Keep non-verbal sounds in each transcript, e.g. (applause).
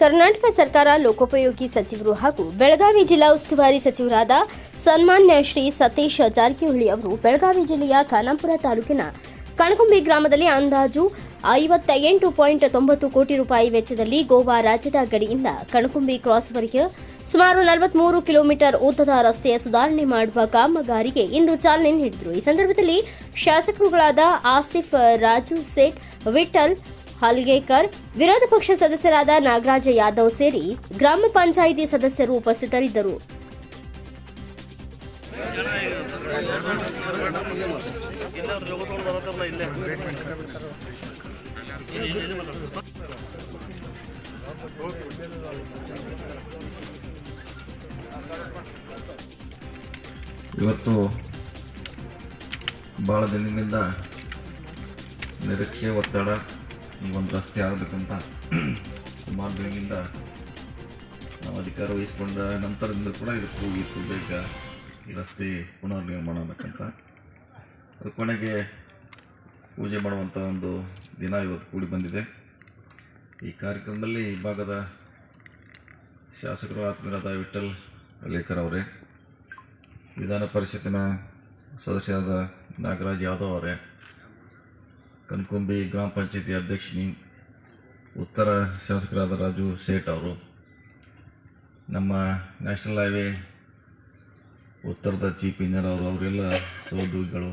ಕರ್ನಾಟಕ ಸರ್ಕಾರ ಲೋಕೋಪಯೋಗಿ ಸಚಿವರು ಹಾಗೂ ಬೆಳಗಾವಿ ಜಿಲ್ಲಾ ಉಸ್ತುವಾರಿ ಸಚಿವರಾದ ಸನ್ಮಾನ್ಯ ಶ್ರೀ ಸತೀಶ್ ಜಾರಕಿಹೊಳಿ ಅವರು ಬೆಳಗಾವಿ ಜಿಲ್ಲೆಯ ಖಾನಾಪುರ ತಾಲೂಕಿನ ಕಣಕುಂಬಿ ಗ್ರಾಮದಲ್ಲಿ ಅಂದಾಜು ಐವತ್ತ ಎಂಟು ಪಾಯಿಂಟ್ ತೊಂಬತ್ತು ಕೋಟಿ ರೂಪಾಯಿ ವೆಚ್ಚದಲ್ಲಿ ಗೋವಾ ರಾಜ್ಯದ ಗಡಿಯಿಂದ ಕಣಕುಂಬಿ ಕ್ರಾಸ್ವರೆಗೆ ಸುಮಾರು ನಲವತ್ಮೂರು ಕಿಲೋಮೀಟರ್ ಉದ್ದದ ರಸ್ತೆಯ ಸುಧಾರಣೆ ಮಾಡುವ ಕಾಮಗಾರಿಗೆ ಇಂದು ಚಾಲನೆ ನೀಡಿದರು. ಈ ಸಂದರ್ಭದಲ್ಲಿ ಶಾಸಕರುಗಳಾದ ಆಸಿಫ್ ರಾಜು ಸೇಠ್ ವಿಠಲ್ ಹಲ್ಗೇಕರ್, ವಿರೋಧ ಪಕ್ಷ ಸದಸ್ಯರಾದ ನಾಗರಾಜ ಯಾದವ್ ಸೇರಿ ಗ್ರಾಮ ಪಂಚಾಯಿತಿ ಸದಸ್ಯರು ಉಪಸ್ಥಿತರಿದ್ದರು. ಇವತ್ತು ಭಾಳ ದಿನಗಳಿಂದ ನಿರೀಕ್ಷೆ ಒತ್ತಡ ಒಂದು ರಸ್ತೆ ಆಗಬೇಕಂತ ಸುಮಾರು (coughs) ದಿನದಿಂದ ನಾವು ಅಧಿಕಾರ ವಹಿಸ್ಕೊಂಡ ನಂತರದಿಂದ ಕೂಡ ಇದು ಹೋಗಿತ್ತು ಬೇಗ ಈ ರಸ್ತೆ ಪುನರ್ನಿರ್ಮಾಣ ಆಗಬೇಕಂತ ಅದು ಕೊನೆಗೆ ಪೂಜೆ ಮಾಡುವಂಥ ಒಂದು ದಿನ ಇವತ್ತು ಕೂಡಿ ಬಂದಿದೆ. ಈ ಕಾರ್ಯಕ್ರಮದಲ್ಲಿ ಈ ಭಾಗದ ಶಾಸಕರು ಆತ್ಮೀಯರಾದ ವಿಠಲ್ ಲೇಖರ್ ಅವರೇ, ವಿಧಾನ ಪರಿಷತ್ತಿನ ಸದಸ್ಯರಾದ ನಾಗರಾಜ್ ಯಾದವ್ ಅವರೇ ಕನ್ಕೊಂಬಿ ಗ್ರಾಮ ಪಂಚಾಯತಿ ಅಧ್ಯಕ್ಷಿನಿ ಉತ್ತರ ಶಾಸಕರಾದ ರಾಜು ಸೇಠ್ ಅವರು. ನಮ್ಮ ನ್ಯಾಷನಲ್ ಹೈವೇ ಉತ್ತರದ ಚೀಫ್ ಇಂಜಿನಿಯರ್ ಅವರು, ಅವರೆಲ್ಲ ಸಹೋದ್ಯೋಗಿಗಳು.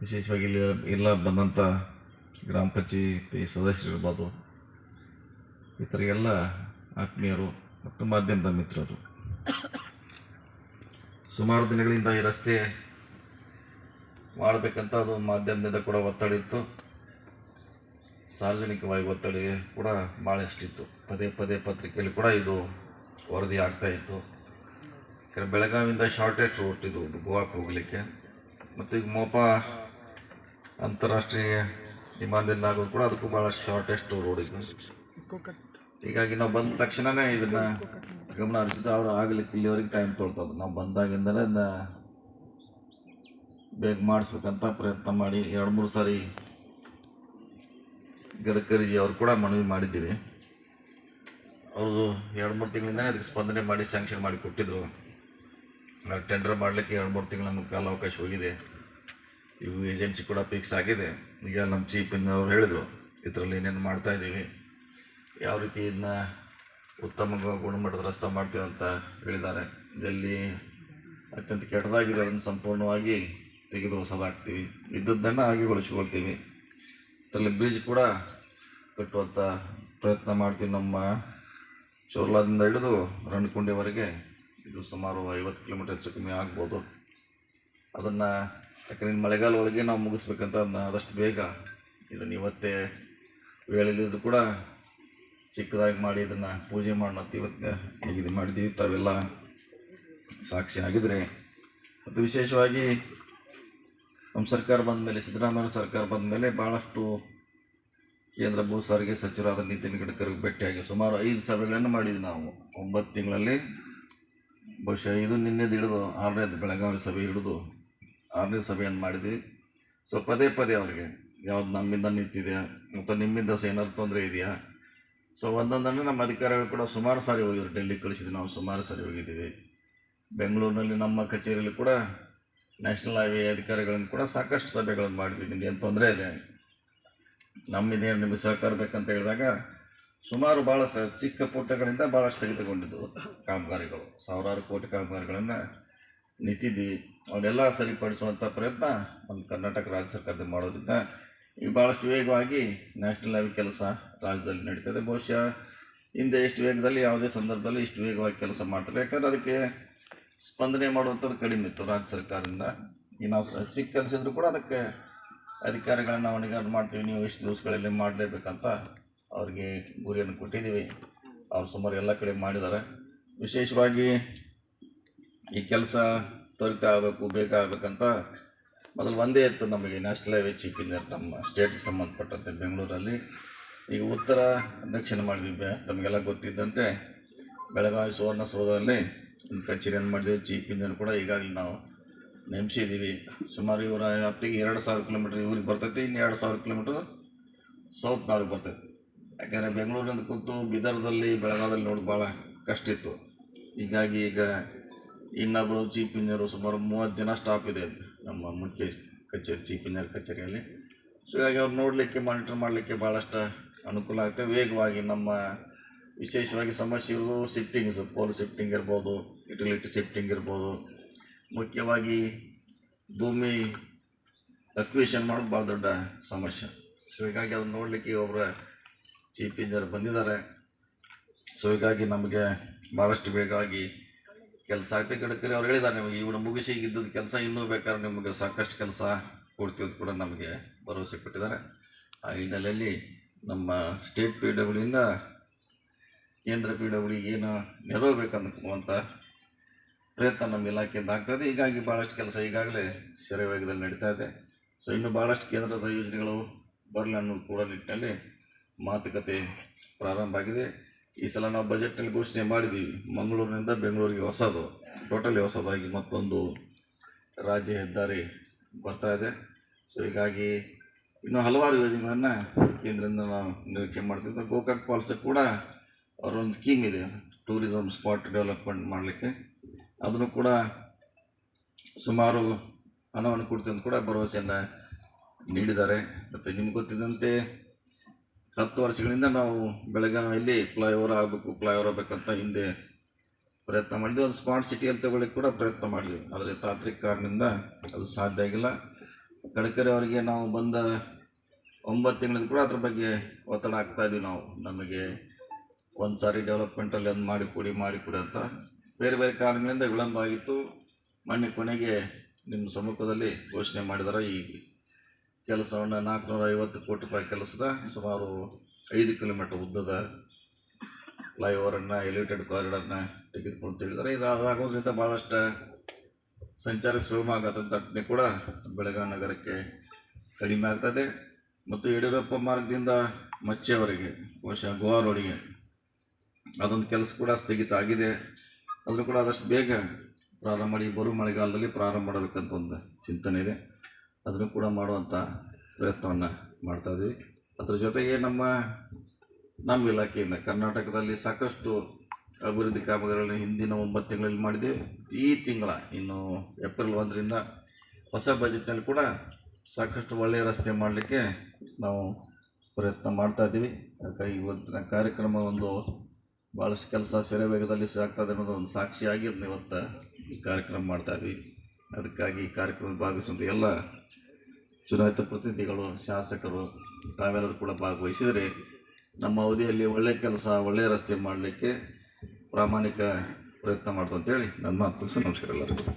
ವಿಶೇಷವಾಗಿ ಇಲ್ಲಿ ಎಲ್ಲ ಬಂದಂಥ ಗ್ರಾಮ ಪಂಚಾಯತಿ ಸದಸ್ಯರಿರ್ಬೋದು ಇತರಿಗೆಲ್ಲ ಆತ್ಮೀಯರು ಮತ್ತು ಮಾಧ್ಯಮದ ಮಿತ್ರರು. ಸುಮಾರು ದಿನಗಳಿಂದ ಈ ರಸ್ತೆ ಮಾಡಬೇಕಂತ ಅದು ಮಾಧ್ಯಮದಿಂದ ಕೂಡ ಒತ್ತಡ ಇತ್ತು. ಸಾರ್ವಜನಿಕವಾಗಿ ಒತ್ತಡ ಕೂಡ ಭಾಳಷ್ಟಿತ್ತು ಪದೇ ಪದೇ ಪತ್ರಿಕೆಯಲ್ಲಿ ಕೂಡ ಇದು ವರದಿ ಆಗ್ತಾಯಿತ್ತು ಯಾಕಂದ್ರೆ ಬೆಳಗಾವಿಯಿಂದ ಶಾರ್ಟೆಸ್ಟ್ ರೂಟ್ ಇದು ಗೋವಾಕ್ಕೆ ಹೋಗಲಿಕ್ಕೆ. ಮತ್ತು ಈಗ ಮೋಪ ಅಂತಾರಾಷ್ಟ್ರೀಯ ವಿಮಾನದಿಂದ ಆಗೋದು ಕೂಡ ಅದಕ್ಕೂ ಭಾಳ ಶಾರ್ಟೆಸ್ಟ್ ರೋಡ್ ಇದು ಹೀಗಾಗಿ ನಾವು ಬಂದ ತಕ್ಷಣವೇ ಇದನ್ನು ಗಮನ ಹರಿಸಿದ್ದು ಅವರು ಆಗಲಿಕ್ಕೆ ಇಲ್ಲಿವರೆಗೆ ಟೈಮ್ ತೊಳ್ತದೆ ನಾವು ಬಂದಾಗಿಂದಲೇ ಬೇಗ ಮಾಡಿಸ್ಬೇಕಂತ ಪ್ರಯತ್ನ ಮಾಡಿ ಎರಡು ಮೂರು ಸಾರಿ ಗಡ್ಕರಿಜಿ ಅವರು ಕೂಡ ಮನವಿ ಮಾಡಿದ್ದೀವಿ. ಅವ್ರದ್ದು ಎರಡು ಮೂರು ತಿಂಗಳಿಂದಲೇ ಅದಕ್ಕೆ ಸ್ಪಂದನೆ ಮಾಡಿ ಸ್ಯಾಂಕ್ಷನ್ ಮಾಡಿ ಕೊಟ್ಟಿದ್ದರು ಟೆಂಡರ್ ಮಾಡಲಿಕ್ಕೆ ಎರಡು ಮೂರು ತಿಂಗಳು ನಮಗೆ ಕಾಲಾವಕಾಶ ಹೋಗಿದೆ. ಇವು ಏಜೆನ್ಸಿ ಕೂಡ ಫಿಕ್ಸ್ ಆಗಿದೆ. ಈಗ ನಮ್ಮ ಚೀಫ್ ಅವರು ಹೇಳಿದರು, ಇದರಲ್ಲಿ ಏನೇನು ಮಾಡ್ತಾ ಇದ್ದೀವಿ, ಯಾವ ರೀತಿ ಇದನ್ನ ಉತ್ತಮ ಗುಣಮಟ್ಟದ ರಸ್ತೆ ಮಾಡ್ತೀವಿ ಅಂತ ಹೇಳಿದ್ದಾರೆ. ಇದರಲ್ಲಿ ಅತ್ಯಂತ ಕೆಟ್ಟದಾಗಿದೆ ಅದನ್ನು ಸಂಪೂರ್ಣವಾಗಿ ತೆಗೆದು ಹೊಸದಾಗ್ತೀವಿ ಇದ್ದದ್ದನ್ನು ಹಾಗೆಗೊಳಿಸ್ಕೊಳ್ತೀವಿ ಇದರಲ್ಲಿ ಬ್ರಿಡ್ಜ್ ಕೂಡ ಕಟ್ಟುವಂಥ ಪ್ರಯತ್ನ ಮಾಡ್ತೀವಿ ನಮ್ಮ ಚೋರ್ಲಾದಿಂದ ಹಿಡಿದು ರಣಕುಂಡಿವರೆಗೆ. ಇದು ಸುಮಾರು ಐವತ್ತು ಕಿಲೋಮೀಟರ್ ಹೆಚ್ಚು ಕಮ್ಮಿ ಆಗ್ಬೋದು. ಅದನ್ನು ಯಾಕಂದ್ರೆ ಮಳೆಗಾಲ ಒಳಗೆ ನಾವು ಮುಗಿಸ್ಬೇಕಂತ ಅದನ್ನ ಆದಷ್ಟು ಬೇಗ. ಇದನ್ನು ಇವತ್ತೇ ವೇಳೆಯಲ್ಲಿದ್ದು ಕೂಡ ಚಿಕ್ಕದಾಗಿ ಮಾಡಿ ಇದನ್ನು ಪೂಜೆ ಮಾಡೋಣ ಇವತ್ತೇ ಇದು ಮಾಡಿದ್ದೀವಿ ತಾವೆಲ್ಲ ಸಾಕ್ಷಿ ಆಗಿದ್ರೆ. ಮತ್ತು ವಿಶೇಷವಾಗಿ ನಮ್ಮ ಸರ್ಕಾರ ಬಂದ ಮೇಲೆ ಸಿದ್ದರಾಮಯ್ಯ ಸರ್ಕಾರ ಬಂದ ಮೇಲೆ ಭಾಳಷ್ಟು ಕೇಂದ್ರ ಭೂ ಸಾರಿಗೆ ಸಚಿವರಾದ ನಿತಿನ್ ಗಡ್ಕರಿಗೆ ಭೇಟಿಯಾಗಿ ಸುಮಾರು ಐದು ಸಭೆಗಳನ್ನು ಮಾಡಿದ್ವಿ ನಾವು. ಒಂಬತ್ತು ತಿಂಗಳಲ್ಲಿ ಬಹುಶಃ ಇದು ನಿನ್ನೆದು ಹಿಡಿದು ಆರನೇದು ಬೆಳಗಾವಿ ಸಭೆ ಹಿಡಿದು ಆರನೇ ಸಭೆಯನ್ನು ಮಾಡಿದ್ವಿ. ಸೊ, ಪದೇ ಪದೇ ಅವರಿಗೆ ಯಾವ್ದು ನಮ್ಮಿಂದ ನಿಂತಿದೆಯಾ ಮತ್ತು ನಿಮ್ಮಿಂದ ಸಹ ಏನಾದ್ರು ತೊಂದರೆ ಇದೆಯಾ? ಸೊ, ಒಂದೊಂದನ್ನು ನಮ್ಮ ಅಧಿಕಾರಿಗಳು ಕೂಡ ಸುಮಾರು ಸಾರಿ ಹೋಗಿದ್ರು. ಡೆಲ್ಲಿ ಕಳಿಸಿದ್ವಿ ನಾವು, ಸುಮಾರು ಸಾರಿ ಹೋಗಿದ್ದೀವಿ. ಬೆಂಗಳೂರಿನಲ್ಲಿ ನಮ್ಮ ಕಚೇರಿಯಲ್ಲಿ ಕೂಡ ನ್ಯಾಷನಲ್ ಹೈವೇ ಅಧಿಕಾರಿಗಳನ್ನು ಕೂಡ ಸಾಕಷ್ಟು ಸಭೆಗಳನ್ನು ಮಾಡಿದ್ವಿ. ನಿಮಗೆ ಏನು ತೊಂದರೆ ಇದೆ? ನಮ್ಮಿದೇನು ನಿಮಗೆ ಸಹಕಾರ ಬೇಕಂತ ಹೇಳಿದಾಗ ಸುಮಾರು ಭಾಳ ಸ ಚಿಕ್ಕ ಪುಟ್ಟಗಳಿಂದ ಭಾಳಷ್ಟು ತೆಗೆದುಕೊಂಡಿದ್ದು ಕಾಮಗಾರಿಗಳು. ಸಾವಿರಾರು ಕೋಟಿ ಕಾಮಗಾರಿಗಳನ್ನು ನಿಂತಿದ್ವಿ ಅವನ್ನೆಲ್ಲ ಸರಿಪಡಿಸುವಂಥ ಪ್ರಯತ್ನ ನಮ್ಮ ಕರ್ನಾಟಕ ರಾಜ್ಯ ಸರ್ಕಾರದಿಂದ ಮಾಡೋದ್ರಿಂದ ಈಗ ಭಾಳಷ್ಟು ವೇಗವಾಗಿ ನ್ಯಾಷನಲ್ ಹೈವೇ ಕೆಲಸ ರಾಜ್ಯದಲ್ಲಿ ನಡೀತದೆ. ಬಹುಶಃ ಹಿಂದೆ ಎಷ್ಟು ವೇಗದಲ್ಲಿ ಯಾವುದೇ ಸಂದರ್ಭದಲ್ಲಿ ಇಷ್ಟು ವೇಗವಾಗಿ ಕೆಲಸ ಮಾಡ್ತಾರೆ. ಯಾಕಂದರೆ ಅದಕ್ಕೆ ಸ್ಪಂದನೆ ಮಾಡುವಂಥದ್ದು ಕಡಿಮೆ ಇತ್ತು ರಾಜ್ಯ ಸರ್ಕಾರದಿಂದ. ಈಗ ನಾವು ಚಿಕ್ಕ ಕೂಡ ಅದಕ್ಕೆ ಅಧಿಕಾರಿಗಳನ್ನ ನಾವು ನಿಗಾರ ಮಾಡ್ತೀವಿ, ನೀವು ಇಷ್ಟು ದಿವಸಗಳಲ್ಲಿ ಮಾಡಲೇಬೇಕಂತ ಅವ್ರಿಗೆ ಗುರಿಯನ್ನು ಕೊಟ್ಟಿದ್ದೀವಿ. ಅವ್ರು ಸುಮಾರು ಎಲ್ಲ ಕಡೆ ಮಾಡಿದ್ದಾರೆ. ವಿಶೇಷವಾಗಿ ಈ ಕೆಲಸ ತ್ವರಿತ ಆಗಬೇಕು, ಬೇಗ ಆಗಬೇಕಂತ ಮೊದಲು ಒಂದೇ ಇತ್ತು ನಮಗೆ ನ್ಯಾಷನಲ್ ಹೈವೇ ಚೀಫ್ ಇಂಜಿನಿಯರ್ ನಮ್ಮ ಸ್ಟೇಟ್ಗೆ ಸಂಬಂಧಪಟ್ಟಂತೆ ಬೆಂಗಳೂರಲ್ಲಿ. ಈಗ ಉತ್ತರ, ದಕ್ಷಿಣ ಮಾಡಿದ್ವಿ ತಮಗೆಲ್ಲ ಗೊತ್ತಿದ್ದಂತೆ ಬೆಳಗಾವಿ ಸುವರ್ಣಸೌಧದಲ್ಲಿ ಕಚೇರಿಯನ್ನು ಮಾಡಿದ್ದೇವೆ ಇಂಜಿನಿಯರ್ ಕೂಡ ಈಗಾಗಲೇ ನಾವು ನೇಮಿಸಿದ್ದೀವಿ. ಸುಮಾರು ಇವರ ವ್ಯಾಪ್ತಿಗೆ ಎರಡು ಸಾವಿರ ಕಿಲೋಮೀಟ್ರ್ ಇವ್ರಿಗೆ ಬರ್ತೈತಿ, ಇನ್ನು ಎರಡು ಸಾವಿರ ಕಿಲೋಮೀಟ್ರ್ ಸೌತ್ ನಾವ್ರಿಗೆ ಬರ್ತೈತಿ. ಯಾಕಂದರೆ ಬೆಂಗಳೂರಿನಿಂದ ಕೂತು ಬೀದರ್ದಲ್ಲಿ ಬೆಳಗಾವದಲ್ಲಿ ನೋಡಿ ಭಾಳ ಕಷ್ಟ ಇತ್ತು. ಹೀಗಾಗಿ ಈಗ ಇನ್ನೊಬ್ಬರು ಚೀಫ್ ಇಂಜಿನಿಯರು ಸುಮಾರು ಮೂವತ್ತು ಜನ ಸ್ಟಾಫ್ ಇದೆ ನಮ್ಮ ಮುಖ್ಯ ಕಚೇರಿ ಚೀಫ್ ಇಂಜಿನಿಯರ್ ಕಚೇರಿಯಲ್ಲಿ. ಸೊ ಹೀಗಾಗಿ ಅವ್ರು ನೋಡಲಿಕ್ಕೆ ಮಾನಿಟ್ರ್ ಮಾಡಲಿಕ್ಕೆ ಭಾಳಷ್ಟು ಅನುಕೂಲ ಆಗುತ್ತೆ ವೇಗವಾಗಿ ನಮ್ಮ ವಿಶೇಷವಾಗಿ ಸಮಸ್ಯೆ ಇರೋದು ಶಿಫ್ಟಿಂಗ್ಸ್ ಪೋಲ್ ಶಿಫ್ಟಿಂಗ್ ಇರ್ಬೋದು ಯುಟಿಲಿಟಿ ಶಿಫ್ಟಿಂಗ್ ಇರ್ಬೋದು. ಮುಖ್ಯವಾಗಿ ಭೂಮಿ ಅಕ್ವಿಷನ್ ಮಾಡೋದು ಭಾಳ ದೊಡ್ಡ ಸಮಸ್ಯೆ. ಸೊ ಹೀಗಾಗಿ ಅದನ್ನು ನೋಡಲಿಕ್ಕೆ ಒಬ್ಬರು ಚೀಫ್ ಇಂಜಿನಿಯರ್ ಬಂದಿದ್ದಾರೆ. ಸೊ ಹೀಗಾಗಿ ನಮಗೆ ಭಾಳಷ್ಟು ಬೇಕಾಗಿ ಕೆಲಸ ಆಗ್ತದೆ. ಗಡ್ಕರಿ ಅವ್ರು ಹೇಳಿದ್ದಾರೆ ನಿಮಗೆ ಇವನು ಮುಗಿಸಿ ಇದ್ದದ್ದು ಕೆಲಸ ಇನ್ನೂ ಬೇಕಾದ್ರೆ ನಿಮಗೆ ಸಾಕಷ್ಟು ಕೆಲಸ ಕೊಡ್ತೀವಿ ಕೂಡ ನಮಗೆ ಭರವಸೆ ಕೊಟ್ಟಿದ್ದಾರೆ. ಆ ಹಿನ್ನೆಲೆಯಲ್ಲಿ ನಮ್ಮ ಸ್ಟೇಟ್ ಪಿ ಡಬ್ಲ್ಯೂಯಿಂದ ಕೇಂದ್ರ ಪಿ ಡಬ್ಲ್ಯೂಗೆ ಏನು ನೆರವು ಬೇಕನ್ನುವಂಥ ಪ್ರಯತ್ನ ನಮ್ಮ ಇಲಾಖೆಯಿಂದ ಆಗ್ತದೆ ಹೀಗಾಗಿ ಭಾಳಷ್ಟು ಕೆಲಸ ಈಗಾಗಲೇ ಸೆರೆ ವೇಗದಲ್ಲಿ ನಡೀತಾ ಇದೆ. ಸೊ, ಇನ್ನು ಭಾಳಷ್ಟು ಕೇಂದ್ರದ ಯೋಜನೆಗಳು ಬರಲಿ ಅನ್ನೋದು ಕೂಡ ನಿಟ್ಟಿನಲ್ಲಿ ಮಾತುಕತೆ ಪ್ರಾರಂಭ ಆಗಿದೆ. ಈ ಸಲ ನಾವು ಬಜೆಟ್ನಲ್ಲಿ ಘೋಷಣೆ ಮಾಡಿದ್ದೀವಿ. ಮಂಗಳೂರಿನಿಂದ ಬೆಂಗಳೂರಿಗೆ ಹೊಸದು, ಟೋಟಲಿ ಹೊಸದಾಗಿ ಮತ್ತೊಂದು ರಾಜ್ಯ ಹೆದ್ದಾರಿ ಬರ್ತಾ ಇದೆ. ಸೊ, ಹೀಗಾಗಿ ಇನ್ನೂ ಹಲವಾರು ಯೋಜನೆಗಳನ್ನು ಕೇಂದ್ರದಿಂದ ನಾವು ನಿರೀಕ್ಷೆ ಮಾಡ್ತಿದ್ದೆ. ಗೋಕಾಕ್ ಫಾಲ್ಸ್ ಕೂಡ ಅವರೊಂದು ಸ್ಕೀಮ್ ಇದೆ ಟೂರಿಸಮ್ ಸ್ಪಾಟ್ ಡೆವಲಪ್ಮೆಂಟ್ ಮಾಡಲಿಕ್ಕೆ. ಅದನ್ನು ಕೂಡ ಸುಮಾರು ಹಣವನ್ನು ಕೊಡ್ತೀವಿ ಅಂತ ಕೂಡ ಭರವಸೆಯನ್ನು ನೀಡಿದ್ದಾರೆ. ಮತ್ತು ನಿಮ್ಗೆ ಗೊತ್ತಿದ್ದಂತೆ ಹತ್ತು ವರ್ಷಗಳಿಂದ ನಾವು ಬೆಳಗಾವಿಯಲ್ಲಿ ಫ್ಲೈಓವರ್ ಆಗಬೇಕು, ಫ್ಲೈಓವರ್ ಆಗಬೇಕಂತ ಹಿಂದೆ ಪ್ರಯತ್ನ ಮಾಡಿದ್ವಿ. ಒಂದು ಸ್ಮಾರ್ಟ್ ಸಿಟಿಯಲ್ಲಿ ತಗೊಳ್ಳಿಕ್ಕೆ ಕೂಡ ಪ್ರಯತ್ನ ಮಾಡಿದ್ವಿ. ಆದರೆ ತಾಂತ್ರಿಕ ಕಾರಣದಿಂದ ಅದು ಸಾಧ್ಯ ಆಗಿಲ್ಲ. ಗಡ್ಕರಿ ಅವರಿಗೆ ನಾವು ಬಂದ ಒಂಬತ್ತು ತಿಂಗಳಿಂದ ಕೂಡ ಅದ್ರ ಬಗ್ಗೆ ಒತ್ತಡ ಆಗ್ತಾಯಿದ್ವಿ ನಾವು. ನಮಗೆ ಒಂದು ಸಾರಿ ಡೆವಲಪ್ಮೆಂಟಲ್ಲಿ ಒಂದು ಮಾಡಿಕೊಡಿ ಮಾಡಿಕೊಡಿ ಅಂತ ಬೇರೆ ಬೇರೆ ಕಾರಣಗಳಿಂದ ವಿಳಂಬ ಆಗಿತ್ತು ಮೊನ್ನೆ ಕೊನೆಗೆ ನಿಮ್ಮ ಸಮ್ಮುಖದಲ್ಲಿ ಘೋಷಣೆ ಮಾಡಿದಾರೆ, ಈ ಕೆಲಸವನ್ನು ನಾಲ್ಕುನೂರ ಐವತ್ತು ಕೋಟಿ ರೂಪಾಯಿ ಕೆಲಸದ ಸುಮಾರು ಐದು ಕಿಲೋಮೀಟರ್ ಉದ್ದದ ಫ್ಲೈಓವರನ್ನು ಎಲಿವೇಟೆಡ್ ಕಾರಿಡರ್ನ ತೆಗೆದುಕೊಂಡು ತಿಳಿದಾರೆ ಇದು ಆಗೋದ್ರಿಂದ ಭಾಳಷ್ಟು ಸಂಚಾರ ಸುಗಮ ಆಗತ್ತೆ ದಟ್ಟಣೆ ಕೂಡ ಬೆಳಗಾವಿ ನಗರಕ್ಕೆ ಕಡಿಮೆ ಆಗ್ತದೆ ಮತ್ತು ಯಡಿಯೂರಪ್ಪ ಮಾರ್ಗದಿಂದ ಮಚ್ಚೆವರೆಗೆ ಬಹುಶಃ ಗೋವಾ ರೋಡಿಗೆ ಅದೊಂದು ಕೆಲಸ ಕೂಡ ಸ್ಥಗಿತ ಆಗಿದೆ. ಅದನ್ನು ಕೂಡ ಆದಷ್ಟು ಬೇಗ ಪ್ರಾರಂಭ ಮಾಡಿ, ಬರುವ ಮಳೆಗಾಲದಲ್ಲಿ ಪ್ರಾರಂಭ ಮಾಡಬೇಕಂತ ಒಂದು ಚಿಂತನೆ ಇದೆ. ಅದನ್ನು ಕೂಡ ಮಾಡುವಂಥ ಪ್ರಯತ್ನವನ್ನು ಇದ್ದೀವಿ. ಅದರ ಜೊತೆಗೆ ನಮ್ಮ ನಮ್ಮ ಇಲಾಖೆಯಿಂದ ಕರ್ನಾಟಕದಲ್ಲಿ ಸಾಕಷ್ಟು ಅಭಿವೃದ್ಧಿ ಕಾಮಗಾರಿಗಳನ್ನು ಹಿಂದಿನ ಒಂಬತ್ತು ತಿಂಗಳಲ್ಲಿ ಮಾಡಿದ್ವಿ ಈ ತಿಂಗಳ, ಇನ್ನು ಏಪ್ರಿಲ್ ಒಂದರಿಂದ ಹೊಸ ಬಜೆಟ್ನಲ್ಲಿ ಕೂಡ ಸಾಕಷ್ಟು ಒಳ್ಳೆಯ ರಸ್ತೆ ಮಾಡಲಿಕ್ಕೆ ನಾವು ಪ್ರಯತ್ನ ಮಾಡ್ತಾ ಇದ್ದೀವಿ. ಹಾಗಾಗಿ ಇವತ್ತಿನ ಕಾರ್ಯಕ್ರಮ ಒಂದು ಭಾಳಷ್ಟು ಕೆಲಸ ಸೆರೆ ವೇಗದಲ್ಲಿ ಸಾಕ್ತದೆ ಅನ್ನೋದು ಒಂದು ಸಾಕ್ಷಿಯಾಗಿ ಅದನ್ನ ಇವತ್ತು ಈ ಕಾರ್ಯಕ್ರಮ ಮಾಡ್ತಾ ಇದ್ವಿ. ಅದಕ್ಕಾಗಿ ಈ ಕಾರ್ಯಕ್ರಮ ಭಾಗವಹಿಸುವಂಥ ಎಲ್ಲ ಚುನಾಯಿತ ಪ್ರತಿನಿಧಿಗಳು, ಶಾಸಕರು, ತಾವೆಲ್ಲರೂ ಕೂಡ ಭಾಗವಹಿಸಿದರೆ ನಮ್ಮ ಅವಧಿಯಲ್ಲಿ ಒಳ್ಳೆಯ ಕೆಲಸ ಒಳ್ಳೆಯ ರಸ್ತೆ ಮಾಡಲಿಕ್ಕೆ ಪ್ರಾಮಾಣಿಕ ಪ್ರಯತ್ನ ಮಾಡ್ತು ಅಂತೇಳಿ ನನ್ನ ಮಾತು ನಮಸ್ಕಾರ ಎಲ್ಲರಿಗೂ.